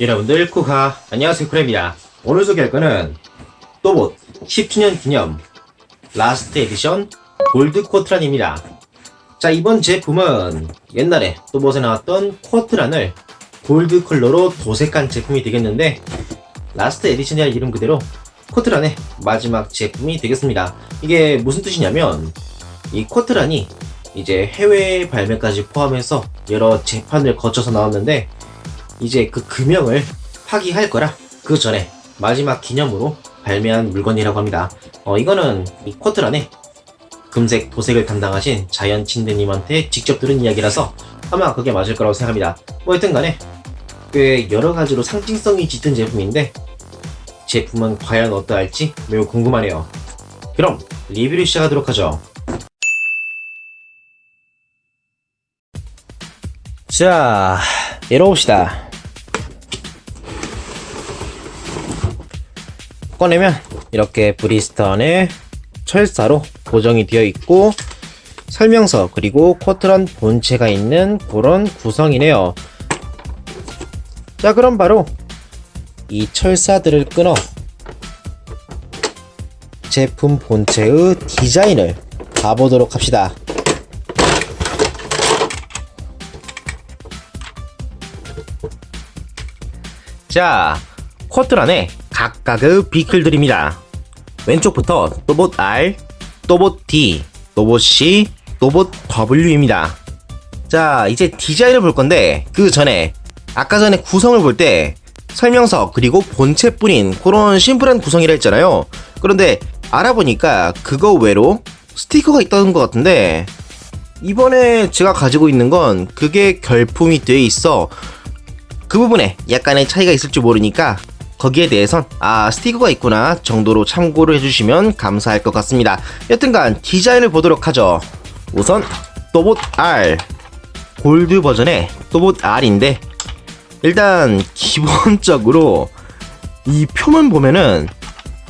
여러분들 쿠카 안녕하세요 쿠레입니다. 오늘 소개할 거는 또봇 10주년 기념 라스트 에디션 골드 쿼트란입니다. 자 이번 제품은 옛날에 또봇에 나왔던 쿼트란을 골드 컬러로 도색한 제품이 되겠는데 라스트 에디션이라는 이름 그대로 쿼트란의 마지막 제품이 되겠습니다. 이게 무슨 뜻이냐면 이 쿼트란이 이제 해외 발매까지 포함해서 여러 재판을 거쳐서 나왔는데 이제 그 금형을 파기할 거라 그 전에 마지막 기념으로 발매한 물건이라고 합니다. 어, 이거는 이 쿼트란에 금색 도색을 담당하신 자연 침대님한테 직접 들은 이야기라서 아마 그게 맞을 거라고 생각합니다. 뭐 여튼 간에 꽤 여러 가지로 상징성이 짙은 제품인데 제품은 과연 어떠할지 매우 궁금하네요. 그럼 리뷰를 시작하도록 하죠. 자, 열어봅시다. 꺼내면 이렇게 브리스턴에 철사로 고정이 되어 있고 설명서 그리고 쿼트런 본체가 있는 그런 구성이네요. 자 그럼 바로 이 철사들을 끊어 제품 본체의 디자인을 봐보도록 합시다. 자, 쿼트란에 각각의 비클들입니다. 왼쪽부터 또봇 R, 또봇 D, 또봇 C, 또봇 W입니다. 자, 이제 디자인을 볼 건데 그 전에 아까 전에 구성을 볼 때 설명서 그리고 본체뿐인 그런 심플한 구성이라 했잖아요. 그런데 알아보니까 그거 외로 스티커가 있다는 것 같은데 이번에 제가 가지고 있는 건 그게 결품이 돼 있어 그 부분에 약간의 차이가 있을지 모르니까 거기에 대해선 아 스티커가 있구나 정도로 참고를 해주시면 감사할 것 같습니다. 여튼간 디자인을 보도록 하죠. 우선 또봇 R 골드 버전의 또봇 R인데 일단 기본적으로 이 표면 보면은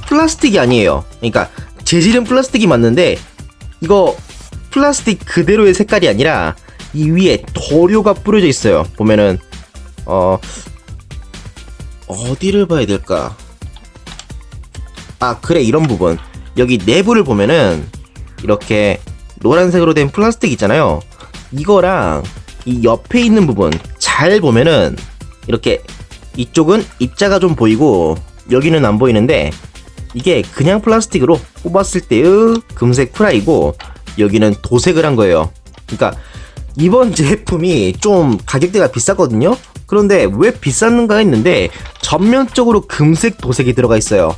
플라스틱이 아니에요. 그러니까 재질은 플라스틱이 맞는데 이거 플라스틱 그대로의 색깔이 아니라 이 위에 도료가 뿌려져 있어요. 보면은 어 어디를 봐야 될까? 아 그래 이런 부분 여기 내부를 보면은 이렇게 노란색으로 된 플라스틱 있잖아요. 이거랑 이 옆에 있는 부분 잘 보면은 이렇게 이쪽은 입자가 좀 보이고 여기는 안 보이는데 이게 그냥 플라스틱으로 뽑았을 때의 금색 프라이고 여기는 도색을 한 거예요. 그러니까 이번 제품이 좀 가격대가 비쌌거든요. 그런데 왜 비쌌는가 했는데 전면적으로 금색 도색이 들어가 있어요.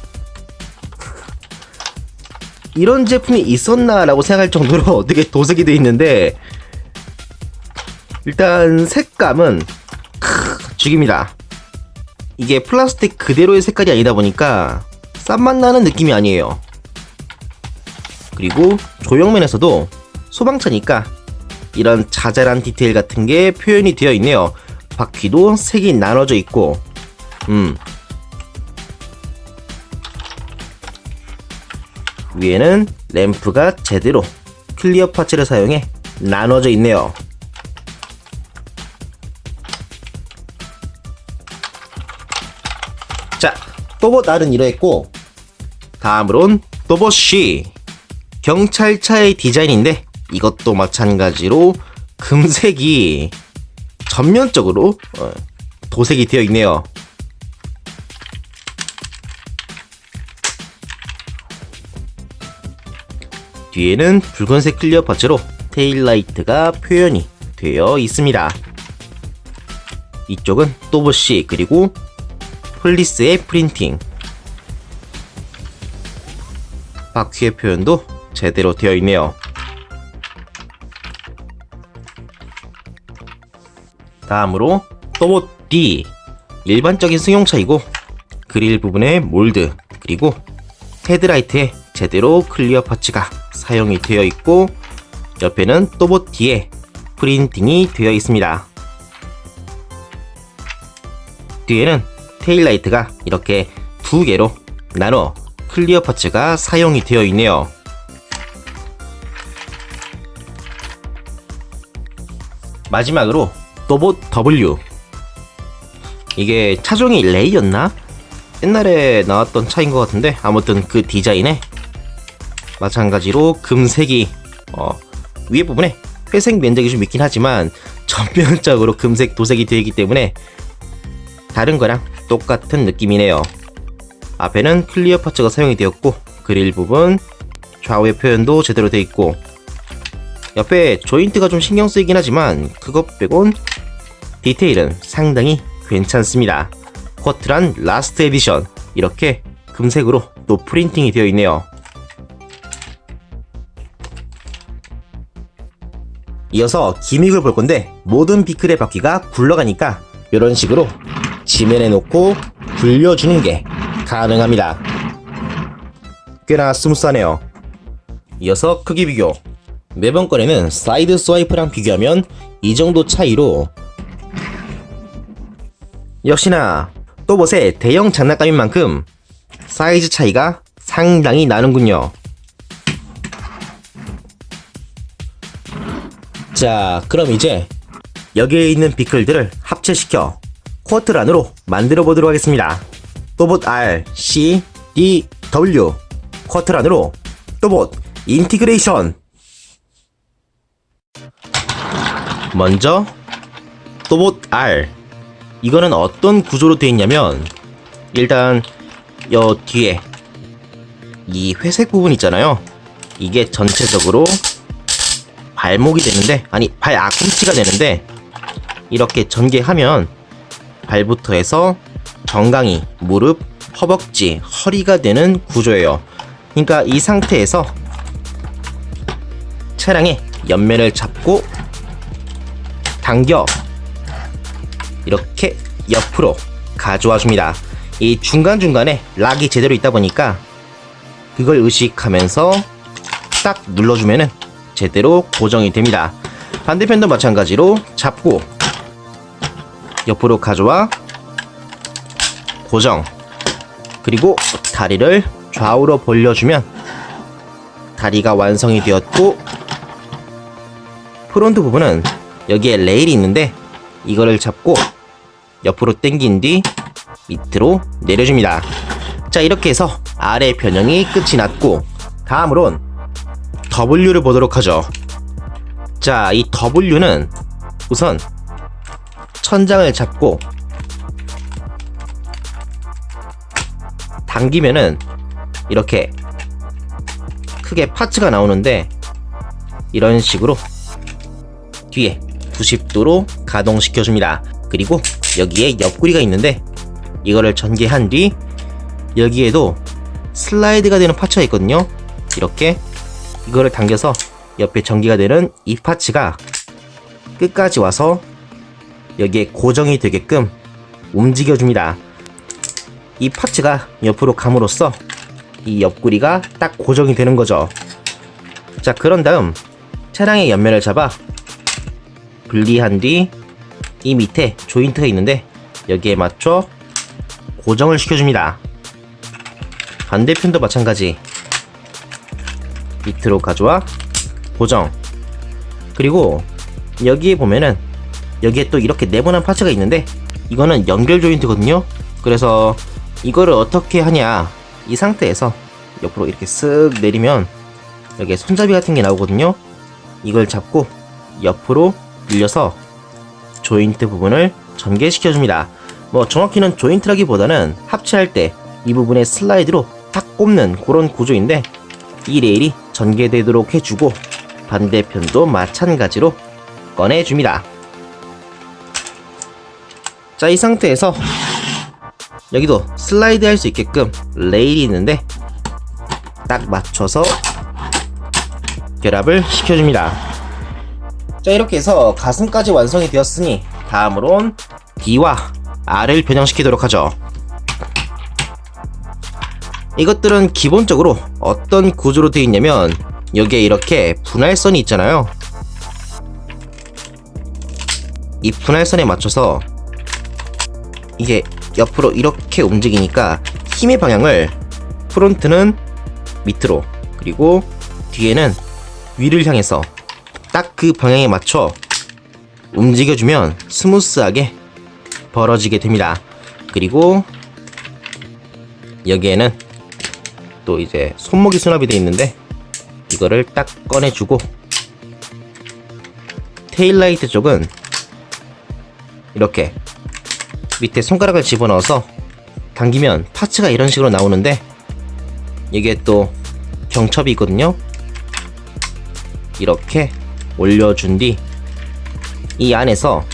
이런 제품이 있었나라고 생각할 정도로 어떻게 도색이 돼 있는데 일단 색감은 크, 죽입니다. 이게 플라스틱 그대로의 색깔이 아니다 보니까 싼맛 나는 느낌이 아니에요. 그리고 조형면에서도 소방차니까 이런 자잘한 디테일 같은 게 표현이 되어 있네요. 바퀴도 색이 나눠져 있고, 음. 위에는 램프가 제대로 클리어 파츠를 사용해 나눠져 있네요. 자, 또봇 R은 이러했고, 다음으론 또봇 C. 경찰차의 디자인인데, 이것도 마찬가지로 금색이 전면적으로 어, 도색이 되어 있네요. 뒤에는 붉은색 클리어 파츠로 테일라이트가 표현이 되어 있습니다. 이쪽은 또봇시 그리고 폴리스의 프린팅 바퀴의 표현도 제대로 되어 있네요. 다음으로 또봇 D 일반적인 승용차이고 그릴 부분의 몰드 그리고 헤드라이트에 제대로 클리어 파츠가 사용이 되어 있고 옆에는 또봇 D에 프린팅이 되어 있습니다. 뒤에는 테일라이트가 이렇게 두 개로 나눠 클리어 파츠가 사용이 되어 있네요. 마지막으로 또봇 W 이게 차종이 레이였나? 옛날에 나왔던 차인 것 같은데 아무튼 그 디자인에 마찬가지로 금색이 어, 위에 부분에 회색 면적이 좀 있긴 하지만 전면적으로 금색 도색이 되어 있기 때문에 다른 거랑 똑같은 느낌이네요. 앞에는 클리어 파츠가 사용이 되었고 그릴 부분 좌우의 표현도 제대로 되어 있고 옆에 조인트가 좀 신경 쓰이긴 하지만 그것 빼곤 디테일은 상당히 괜찮습니다. 쿼트란 라스트 에디션 이렇게 금색으로 또 프린팅이 되어 있네요. 이어서 기믹을 볼 건데 모든 비클의 바퀴가 굴러가니까 이런 식으로 지면에 놓고 굴려주는 게 가능합니다. 꽤나 스무스하네요. 이어서 크기 비교. 매번 건에는 사이드 스와이프랑 비교하면 이 정도 차이로 역시나 또봇의 대형 장난감인 만큼 사이즈 차이가 상당히 나는군요. 자, 그럼 이제 여기에 있는 비클들을 합체시켜 쿼트란으로 만들어 보도록 하겠습니다. 또봇 R, C, D, W 쿼트란으로 또봇 인티그레이션 먼저 또봇 R 이거는 어떤 구조로 되어 있냐면 일단 여 뒤에 이 회색 부분 있잖아요. 이게 전체적으로 발목이 되는데 아니 발 앞꿈치가 되는데 이렇게 전개하면 발부터 해서 정강이 무릎 허벅지 허리가 되는 구조예요. 그러니까 이 상태에서 차량의 옆면을 잡고 당겨 이렇게 옆으로 가져와 줍니다. 이 중간중간에 락이 제대로 있다 보니까 그걸 의식하면서 딱 눌러주면은 제대로 고정이 됩니다. 반대편도 마찬가지로 잡고 옆으로 가져와 고정 그리고 다리를 좌우로 벌려주면 다리가 완성이 되었고 프론트 부분은 여기에 레일이 있는데 이거를 잡고 옆으로 당긴 뒤 밑으로 내려줍니다. 자 이렇게 해서 아래 변형이 끝이 났고 다음으론 W를 보도록 하죠. 자 이 W는 우선 천장을 잡고 당기면은 이렇게 크게 파츠가 나오는데 이런 식으로 뒤에 90도로 가동시켜 줍니다. 그리고 여기에 옆구리가 있는데 이거를 전개한 뒤 여기에도 슬라이드가 되는 파츠가 있거든요. 이렇게 이거를 당겨서 옆에 전기가 되는 이 파츠가 끝까지 와서 여기에 고정이 되게끔 움직여줍니다. 이 파츠가 옆으로 감으로써 이 옆구리가 딱 고정이 되는 거죠. 자, 그런 다음 차량의 옆면을 잡아 분리한 뒤 이 밑에 조인트가 있는데 여기에 맞춰 고정을 시켜줍니다. 반대편도 마찬가지. 밑으로 가져와 고정. 그리고 여기에 보면은 여기에 또 이렇게 네모난 파츠가 있는데 이거는 연결 조인트거든요. 그래서 이거를 어떻게 하냐 이 상태에서 옆으로 이렇게 쓱 내리면 여기에 손잡이 같은 게 나오거든요. 이걸 잡고 옆으로 밀려서 조인트 부분을 전개시켜 줍니다 뭐 정확히는 조인트라기보다는 합체할 때 이 부분에 슬라이드로 탁 꼽는 그런 구조인데 이 레일이 전개되도록 해주고 반대편도 마찬가지로 꺼내줍니다. 자, 이 상태에서 여기도 슬라이드 할 수 있게끔 레일이 있는데 딱 맞춰서 결합을 시켜줍니다. 자, 이렇게 해서 가슴까지 완성이 되었으니 다음으론 D와 R을 변형시키도록 하죠. 이것들은 기본적으로 어떤 구조로 되어 있냐면 여기에 이렇게 분할선이 있잖아요. 이 분할선에 맞춰서 이게 옆으로 이렇게 움직이니까 힘의 방향을 프론트는 밑으로 그리고 뒤에는 위를 향해서 딱 그 방향에 맞춰 움직여주면 스무스하게 벌어지게 됩니다. 그리고 여기에는 또 이제 손목이 수납이 되어 있는데 이거를 딱 꺼내주고 테일라이트 쪽은 이렇게 밑에 손가락을 집어넣어서 당기면 파츠가 이런 식으로 나오는데 이게 또 경첩이 있거든요. 이렇게 올려준 뒤 이 안에서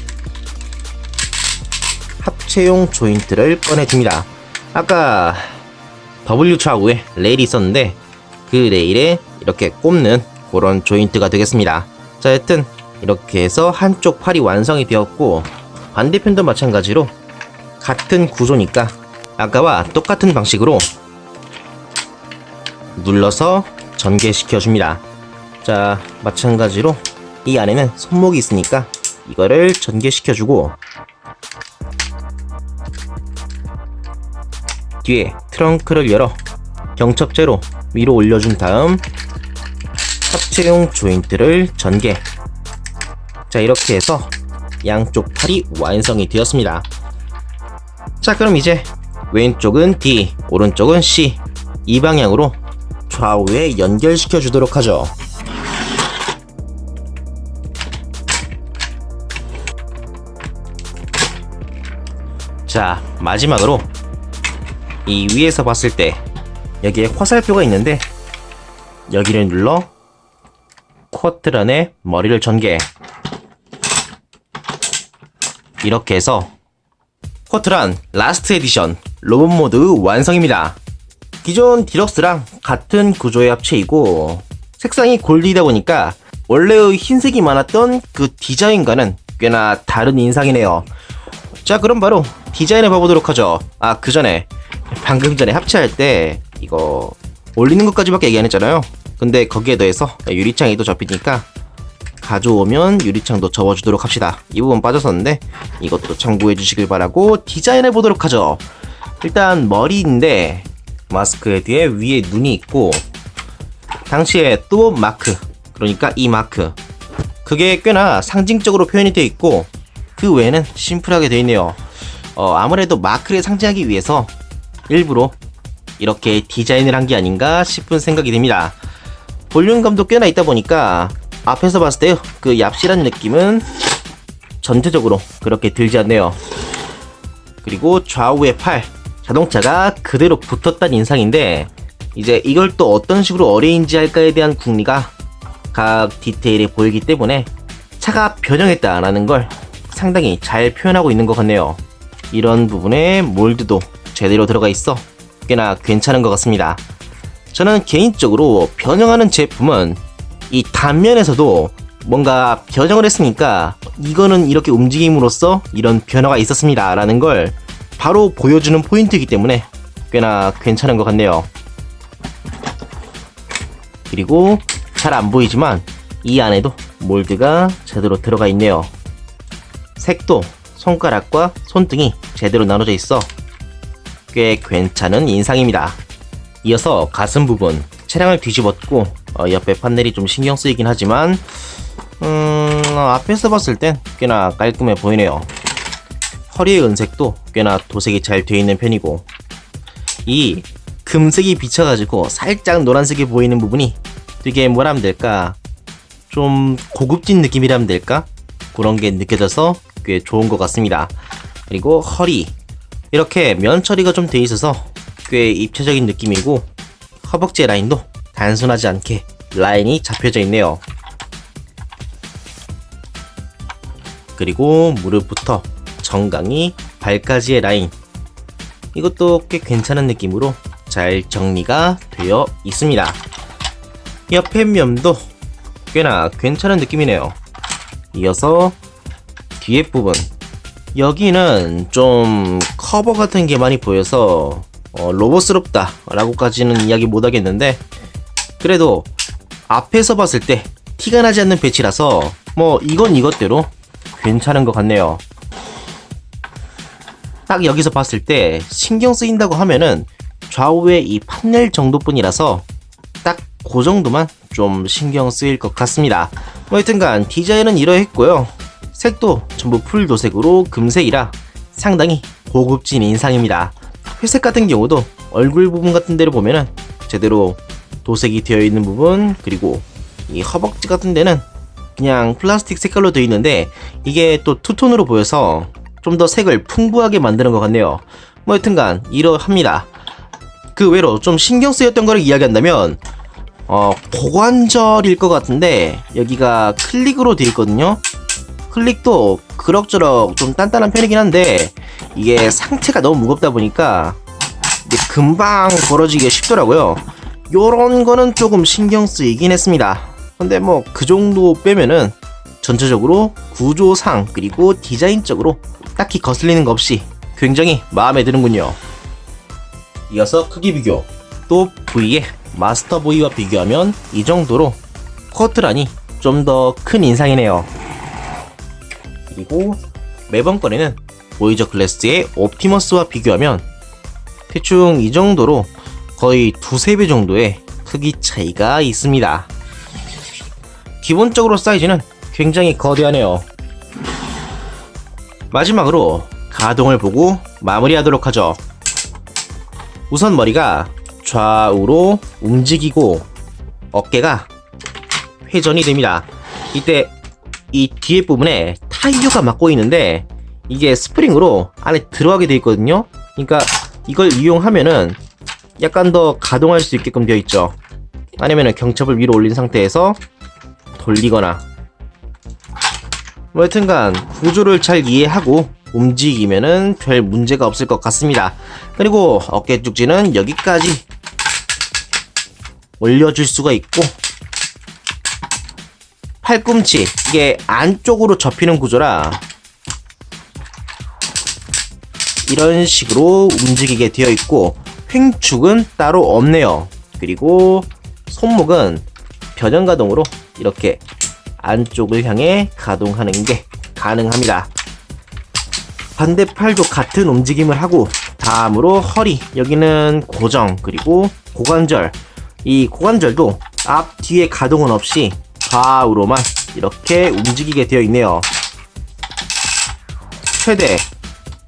합체용 조인트를 꺼내줍니다. 아까 W 좌우에 레일이 있었는데 그 레일에 이렇게 꼽는 그런 조인트가 되겠습니다. 자, 여튼 이렇게 해서 한쪽 팔이 완성이 되었고 반대편도 마찬가지로 같은 구조니까 아까와 똑같은 방식으로 눌러서 전개시켜 줍니다. 자, 마찬가지로 이 안에는 손목이 있으니까 이거를 전개시켜 주고 뒤에 트렁크를 열어 경첩제로 위로 올려준 다음 합체용 조인트를 전개. 자 이렇게 해서 양쪽 팔이 완성이 되었습니다. 자 그럼 이제 왼쪽은 D 오른쪽은 C 이 방향으로 좌우에 연결시켜 주도록 하죠 자 마지막으로 이 위에서 봤을 때 여기에 화살표가 있는데 여기를 눌러 쿼트런의 머리를 전개. 이렇게 해서 쿼트란 라스트 에디션 로봇 모드 완성입니다. 기존 디럭스랑 같은 구조의 합체이고 색상이 골드이다 보니까 원래의 흰색이 많았던 그 디자인과는 꽤나 다른 인상이네요. 자 그럼 바로 디자인을 봐보도록 하죠. 아 그 전에 방금 전에 합체할 때 이거 올리는 것까지밖에 얘기 안 했잖아요. 근데 거기에 더해서 유리창이 또 접히니까 가져오면 유리창도 접어주도록 합시다. 이 부분 빠졌었는데 이것도 참고해 주시길 바라고 디자인해 보도록 하죠. 일단 머리인데 마스크 헤드에 위에 눈이 있고 당시에 또 마크 그러니까 이 마크. 그게 꽤나 상징적으로 표현이 되어 있고 그 외에는 심플하게 되어 있네요 어, 아무래도 마크를 상징하기 위해서 일부러 이렇게 디자인을 한 게 아닌가 싶은 생각이 듭니다. 볼륨감도 꽤나 있다 보니까 앞에서 봤을 때 그 얍실한 느낌은 전체적으로 그렇게 들지 않네요. 그리고 좌우의 팔 자동차가 그대로 붙었다는 인상인데 이제 이걸 또 어떤 식으로 어레인지 할까에 대한 궁리가 각 디테일에 보이기 때문에 차가 변형했다라는 걸 상당히 잘 표현하고 있는 것 같네요. 이런 부분에 몰드도 제대로 들어가 있어 꽤나 괜찮은 것 같습니다. 저는 개인적으로 변형하는 제품은 이 단면에서도 뭔가 변형을 했으니까 이거는 이렇게 움직임으로써 이런 변화가 있었습니다. 라는 걸 바로 보여주는 포인트이기 때문에 꽤나 괜찮은 것 같네요. 그리고 잘 안 보이지만 이 안에도 몰드가 제대로 들어가 있네요. 색도 손가락과 손등이 제대로 나눠져 있어 꽤 괜찮은 인상입니다. 이어서 가슴 부분 차량을 뒤집었고 어, 옆에 판넬이 좀 신경 쓰이긴 하지만 음, 앞에서 봤을 땐 꽤나 깔끔해 보이네요. 허리의 은색도 꽤나 도색이 잘 되어 있는 편이고 이 금색이 비쳐가지고 살짝 노란색이 보이는 부분이 되게 뭐라면 될까 좀 고급진 느낌이라면 될까 그런 게 느껴져서 꽤 좋은 것 같습니다. 그리고 허리 이렇게 면 처리가 좀 돼 있어서 꽤 입체적인 느낌이고 허벅지 라인도 단순하지 않게 라인이 잡혀져 있네요. 그리고 무릎부터 정강이 발까지의 라인 이것도 꽤 괜찮은 느낌으로 잘 정리가 되어 있습니다. 옆에 면도 꽤나 괜찮은 느낌이네요. 이어서 뒤에 부분. 여기는 좀 커버 같은 게 많이 보여서 어, 로봇스럽다 라고까지는 이야기 못 하겠는데 그래도 앞에서 봤을 때 티가 나지 않는 배치라서 뭐 이건 이것대로 괜찮은 것 같네요. 딱 여기서 봤을 때 신경 쓰인다고 하면은 좌우의 이 판넬 정도뿐이라서 딱 그 정도만 좀 신경 쓰일 것 같습니다. 뭐 하여튼간 디자인은 이러했고요 색도 전부 풀 도색으로 금색이라 상당히 고급진 인상입니다. 회색 같은 경우도 얼굴 부분 같은 데를 보면은 제대로 도색이 되어 있는 부분 그리고 이 허벅지 같은 데는 그냥 플라스틱 색깔로 되어 있는데 이게 또 투톤으로 보여서 좀 더 색을 풍부하게 만드는 것 같네요. 뭐 여튼간 이러합니다. 그 외로 좀 신경 쓰였던 거를 이야기한다면 어 고관절일 것 같은데 여기가 클릭으로 되어 있거든요. 클릭도 그럭저럭 좀 단단한 편이긴 한데 이게 상체가 너무 무겁다 보니까 금방 벌어지기가 쉽더라고요. 요런 거는 조금 신경 쓰이긴 했습니다. 근데 뭐 그 정도 빼면은 전체적으로 구조상 그리고 디자인적으로 딱히 거슬리는 거 없이 굉장히 마음에 드는군요. 이어서 크기 비교. 또 V의 마스터 V와 비교하면 이 정도로 커트란이 좀 더 큰 인상이네요. 그리고 매번 꺼내는 보이저 클래스의 옵티머스와 비교하면 대충 이 정도로 거의 두세 배 정도의 크기 차이가 있습니다. 기본적으로 사이즈는 굉장히 거대하네요. 마지막으로 가동을 보고 마무리하도록 하죠. 우선 머리가 좌우로 움직이고 어깨가 회전이 됩니다. 이때 이 뒤에 부분에 타이어가 막고 있는데 이게 스프링으로 안에 들어가게 되어 있거든요. 그러니까 이걸 이용하면은 약간 더 가동할 수 있게끔 되어 있죠. 아니면은 경첩을 위로 올린 상태에서 돌리거나 뭐 여튼간 구조를 잘 이해하고 움직이면은 별 문제가 없을 것 같습니다. 그리고 어깨 쭉지는 여기까지 올려줄 수가 있고 팔꿈치 이게 안쪽으로 접히는 구조라 이런 식으로 움직이게 되어 있고 횡축은 따로 없네요. 그리고 손목은 변형 가동으로 이렇게 안쪽을 향해 가동하는 게 가능합니다. 반대 팔도 같은 움직임을 하고 다음으로 허리 여기는 고정 그리고 고관절 이 고관절도 앞 뒤에 가동은 없이 좌우로만 이렇게 움직이게 되어 있네요. 최대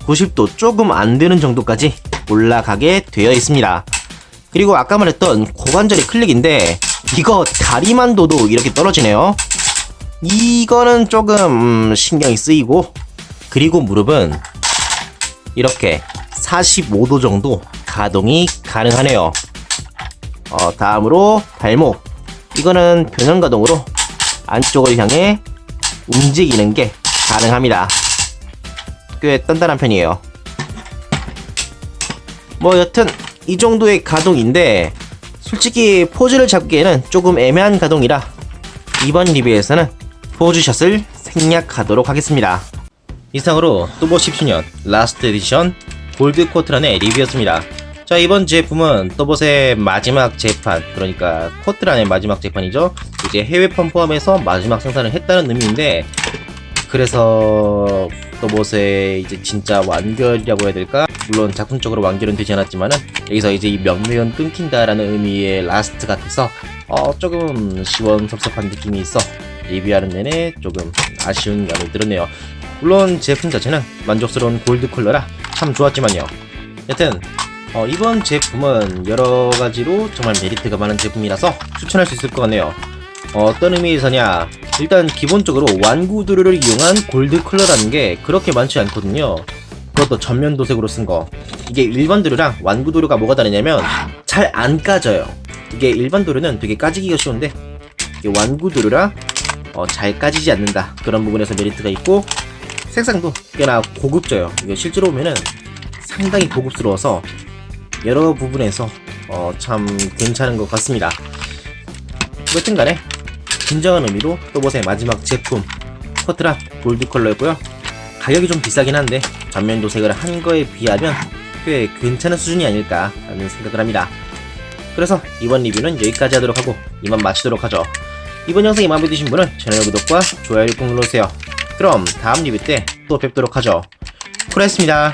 90도 조금 안 되는 정도까지 올라가게 되어 있습니다. 그리고 아까 말했던 고관절의 클릭인데 이거 다리만도도 이렇게 떨어지네요. 이거는 조금 음, 신경이 쓰이고 그리고 무릎은 이렇게 45도 정도 가동이 가능하네요. 어, 다음으로 발목 이거는 변형 가동으로 안쪽을 향해 움직이는 게 가능합니다. 꽤 단단한 편이에요. 뭐 여튼 이 정도의 가동인데 솔직히 포즈를 잡기에는 조금 애매한 가동이라 이번 리뷰에서는 포즈샷을 생략하도록 하겠습니다. 이상으로 또보 10주년 라스트 에디션 골드 코트란의 리뷰였습니다. 자 이번 제품은 또봇의 마지막 재판 그러니까 코트란의 마지막 재판이죠. 이제 해외판 포함해서 마지막 생산을 했다는 의미인데 그래서 또봇의 이제 진짜 완결이라고 해야 될까? 물론 작품적으로 완결은 되지 않았지만은 여기서 이제 이 명매연 끊긴다라는 의미의 라스트 같아서 어 조금 시원섭섭한 느낌이 있어 리뷰하는 내내 조금 아쉬운 감이 들었네요. 물론 제품 자체는 만족스러운 골드 컬러라 참 좋았지만요. 여튼 어, 이번 제품은 여러 가지로 정말 메리트가 많은 제품이라서 추천할 수 있을 것 같네요. 어, 떤 의미에서냐? 일단 기본적으로 완구 도료를 이용한 골드 컬러라는 게 그렇게 많지 않거든요. 그것도 전면 도색으로 쓴 거. 이게 일반 도료랑 완구 도료가 뭐가 다르냐면 잘 안 까져요. 이게 일반 도료는 되게 까지기가 쉬운데 이게 완구 도료라 어, 잘 까지지 않는다. 그런 부분에서 메리트가 있고 색상도 꽤나 고급져요. 이거 실제로 보면은 상당히 고급스러워서 여러 부분에서 어, 참 괜찮은 것 같습니다. 여튼 간에 진정한 의미로 또봇의 마지막 제품 커트라 골드 컬러였고요. 가격이 좀 비싸긴 한데 전면 도색을 한 거에 비하면 꽤 괜찮은 수준이 아닐까 하는 생각을 합니다. 그래서 이번 리뷰는 여기까지 하도록 하고 이만 마치도록 하죠. 이번 영상이 마음에 드신 분은 채널 구독과 좋아요를 꼭 눌러주세요. 그럼 다음 리뷰 때 또 뵙도록 하죠. 프레스입니다.